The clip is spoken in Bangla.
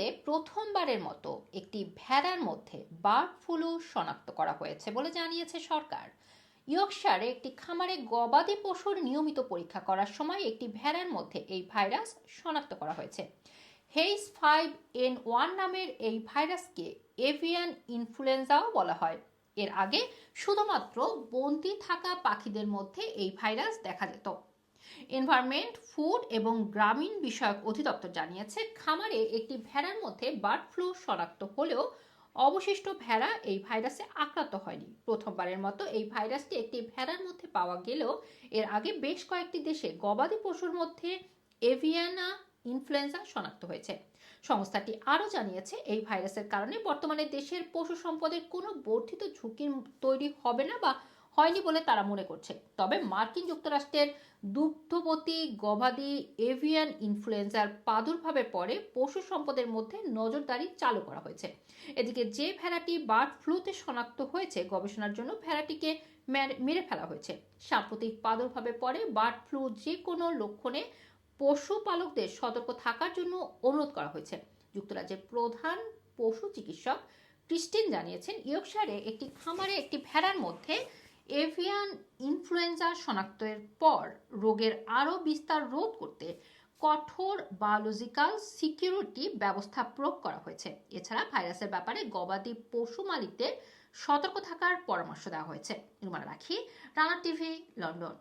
নিউজিল্যান্ডে প্রথমবারের মতো একটি ভেড়ার মধ্যে বার্ড ফ্লু শনাক্ত করা হয়েছে বলে জানিয়েছে সরকার। ইয়র্কশারে একটি খামারে গবাদি পশুর নিয়মিত পরীক্ষা করার সময় একটি ভেড়ার মধ্যে এই ভাইরাস শনাক্ত করা হয়েছে। হেইস ফাইভ এন ওয়ান নামের এই ভাইরাসকে এভিয়ান ইনফ্লুয়েঞ্জাও বলা হয়। এর আগে শুধুমাত্র বন্দি থাকা পাখিদের মধ্যে এই ভাইরাস দেখা যেত। এনভায়রনমেন্ট ফুড এবং গ্রামীণ বিষয়ক অধিদপ্তর জানিয়েছে, খামারে একটি ভেড়ার মধ্যে বার্ড ফ্লু শনাক্ত হলেও অবশিষ্ট ভেড়া এই ভাইরাসে আক্রান্ত হয়নি। প্রথমবারের মতো এই ভাইরাসটি একটি ভেড়ার মধ্যে পাওয়া গেলেও এর আগে বেশ কয়েকটি দেশে গবাদি পশুর মধ্যে এভিয়ানা ইনফ্লুয়েঞ্জা শনাক্ত হয়েছে। সংস্থাটি আরও জানিয়েছে, এই ভাইরাসের কারণে বর্তমানে দেশের পশু সম্পদের কোনো বর্ধিত ঝুঁকি তৈরি হবে না বা হয়নি বলে তারা মনে করছে। তবে মার্কিন যুক্তরাষ্ট্রের দুগ্ধবতী গবাদি এভিয়ান ইনফ্লুয়েঞ্জার প্রাদুর্ভাবের পরে পশু সম্পদের মধ্যে নজরদারি চালু করা হয়েছে। এদিকে যে ভেড়াটি বার্ড ফ্লুতে শনাক্ত হয়েছে, গবেষণার জন্য ভেড়াটিকে মেরে ফেলা হয়েছে। সাম্প্রতিক প্রাদুর্ভাবের পরে বার্ড ফ্লু যে কোনো লক্ষণে পশুপালকদের সতর্ক থাকার জন্য অনুরোধ করা হয়েছে। যুক্তরাজ্যের প্রধান পশু চিকিৎসক ক্রিস্টিন জানিয়েছেন ইয়র্কশারে একটি খামারে একটি ভেড়ার মধ্যে এভিয়ান ইনফ্লুয়েঞ্জা শনাক্তের পর রোগের আরও বিস্তার রোধ করতে কঠোর বায়োলজিক্যাল সিকিউরিটি ব্যবস্থা প্রয়োগ করা হয়েছে। এছাড়া ভাইরাসের ব্যাপারে গবাদি পশু মালিকদের সতর্ক থাকার পরামর্শ দেওয়া হয়েছে। রুমানা রাখি, রানা টিভি, লন্ডন।